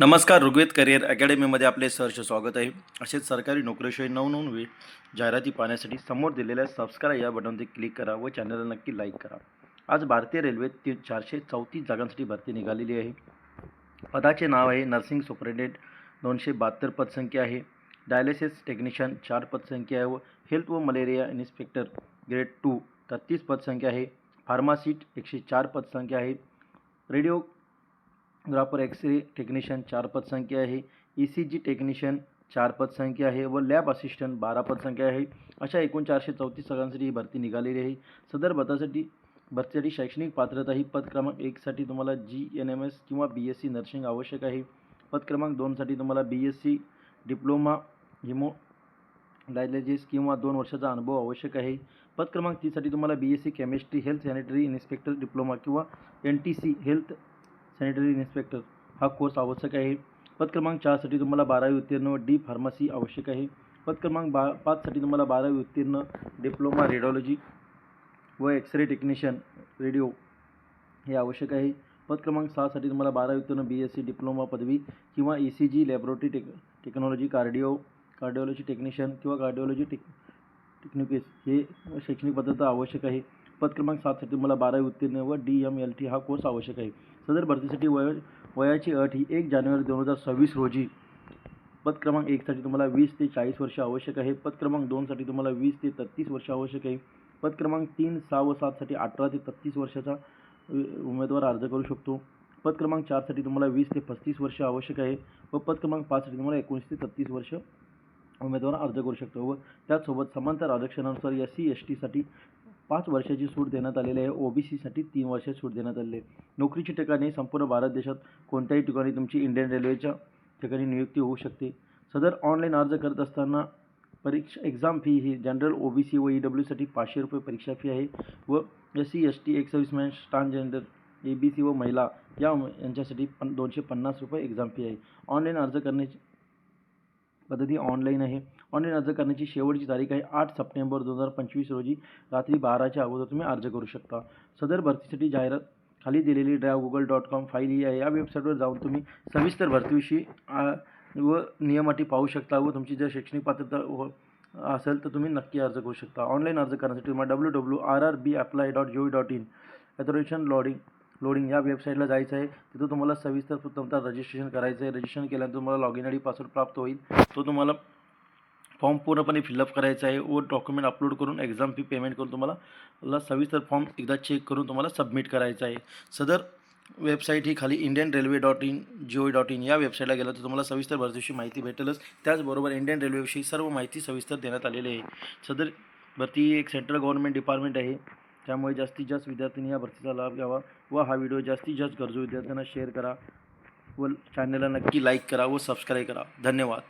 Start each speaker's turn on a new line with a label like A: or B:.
A: नमस्कार ऋग्वेद करिअर अकॅडमीमध्ये आपले सहर्ष स्वागत आहे. असेच सरकारी नोकरीशिवाय नवनवीन जाहिराती पाहण्यासाठी समोर दिलेल्या सबस्क्राईब या बटनवरती क्लिक करा व चॅनलला नक्की लाईक करा. आज भारतीय रेल्वेत ती चारशे चौतीस जागांसाठी भरती निघालेली आहे. पदाचे नाव आहे नर्सिंग सुपरिटेंडेंट दोनशे बहात्तर पदसंख्या आहे. डायलिसिस टेक्निशियन चार पदसंख्या आहे व हेल्थ व मलेरिया इन्स्पेक्टर ग्रेड टू तत्तीस पदसंख्या आहे. फार्मासिस्ट एकशे चार पदसंख्या आहे. रेडिओ ग्राफर एक्सरे टेक्निशियन चार पदसंख्या आहे. ई सी जी टेक्निशियन चार पदसंख्या आहे व लॅब असिस्टंट बारा पदसंख्या आहे. अशा एकूण चारशे चौतीस जागांसाठी ही भरती निघालेली आहे. सदर पदासाठी भरतीसाठी शैक्षणिक पात्रता ही पद क्रमांक एकसाठी तुम्हाला जी एन एम एस किंवा बी एस सी नर्सिंग आवश्यक आहे. पद क्रमांक दोनसाठी तुम्हाला B S C diploma haemodialysis किंवा दोन वर्षाचा अनुभव आवश्यक आहे. पद क्रमांक तीनसाठी तुम्हाला B S C chemistry health sanitary inspector diploma किंवा N T C health sanitary inspector हा कोर्स आवश्यक आहे. पद क्रमांक चारसाठी तुम्हाला बारावी उत्तीर्ण डी फार्मसी आवश्यक आहे. पद क्रमांक बा पाचसाठी तुम्हाला बारावी उत्तीर्ण डिप्लोमा रेडिओलॉजी व एक्सरे टेक्निशियन रेडिओ हे आवश्यक आहे. पद क्रमांक सहासाठी तुम्हाला बारावी उत्तीर्ण बी एस सी डिप्लोमा पदवी किंवा E C G laboratory tech technology cardio cardiology technician किंवा कार्डिओलॉजी टेक टेक्निकिस हे शैक्षणिक पद्धत आवश्यक आहे. पद क्रमांक सातसाठी तुम्हाला बारावी उत्तीर्ण व डी एम एल टी हा कोर्स आवश्यक आहे. सदर भरतीसाठी वय वयाची अट ही एक जानेवारी दोन हजार सव्वीस रोजी. पद क्रमांक एकसाठी तुम्हाला वीस ते चाळीस वर्ष आवश्यक आहे. पद क्रमांक दोनसाठी तुम्हाला वीस ते तत्तीस वर्ष आवश्यक आहे. पद क्रमांक तीन सहा व सातसाठी अठरा ते तत्तीस वर्षाचा उमेदवार अर्ज करू शकतो. पद क्रमांक चारसाठी तुम्हाला वीस ते पस्तीस वर्ष आवश्यक आहे व पद क्रमांक पाचसाठी तुम्हाला एकोणीस ते तत्तीस वर्ष उमेदवार अर्ज करू शकतो व त्याचसोबत समांतर आरक्षणानुसार एस सी एस टीसाठी पाच वर्षाची सूट देण्यात आलेली आहे. ओ बी सीसाठी तीन वर्षाची सूट देण्यात आलेली आहे. नोकरीची ठिकाणी संपूर्ण भारत देशात कोणत्याही ठिकाणी तुमची इंडियन रेल्वेच्या ठिकाणी नियुक्ती होऊ शकते. सदर ऑनलाईन अर्ज करत असताना परीक्षा एक्झाम फी ही जनरल ओ बी सी व ई डब्ल्यूसाठी पाचशे रुपये परीक्षा फी आहे व S C S T ex serviceman transgender A B C व महिला या यांच्यासाठी पन दोनशे पन्नास रुपये एक्झाम फी आहे. ऑनलाईन अर्ज करण्याची पद्धती ऑनलाईन आहे. ऑनलाईन अर्ज करण्याची शेवटची तारीख आहे आठ सप्टेंबर दोन हजार पंचवीस रोजी रात्री बाराच्या अगोदर तुम्ही अर्ज करू शकता. सदर भरतीसाठी जाहिरात खाली दिलेली drive Google dot com file ही आहे. या वेबसाईटवर जाऊन तुम्ही सविस्तर भरतीविषयी व नियमाटी पाहू शकता व तुमची जर शैक्षणिक पात्रता व असेल तर तुम्ही नक्की अर्ज करू शकता. ऑनलाईन अर्ज करण्यासाठी तुम्हाला W W R R B apply dot G O dot in authorisation loading loading या वेबसाईटला जायचं आहे. तिथं तुम्हाला सविस्तर तुमचं रजिस्ट्रेशन करायचं आहे. रजिस्ट्रेशन केल्यानंतर तुम्हाला log in I D password प्राप्त होईल. तो तुम्हाला फॉर्म पूर्णपणे फिलअप करायचा आहे. व डॉक्युमेंट अपलोड करून एक्झाम फी पेमेंट करून तुम्हाला सविस्तर फॉर्म एकदा चेक करून तुम्हाला सबमिट करायचा आहे. सदर वेबसाईट ही खाली Indian railway dot in gov dot in या वेबसाईटला गेला तर तुम्हाला सविस्तर भरतीविषयी माहिती भेटेलच. त्याचबरोबर इंडियन रेल्वेविषयी सर्व माहिती सविस्तर देण्यात आलेली आहे. सदर भरती एक सेंट्रल गव्हर्नमेंट डिपार्टमेंट आहे. त्यामुळे जास्तीत जास्त विद्यार्थ्यांनी या भरतीचा लाभ घ्यावा व हा व्हिडिओ जास्तीत जास्त गरजू विद्यार्थ्यांना शेअर करा व चॅनलला नक्की लाईक करा व सबस्क्राईब करा. धन्यवाद.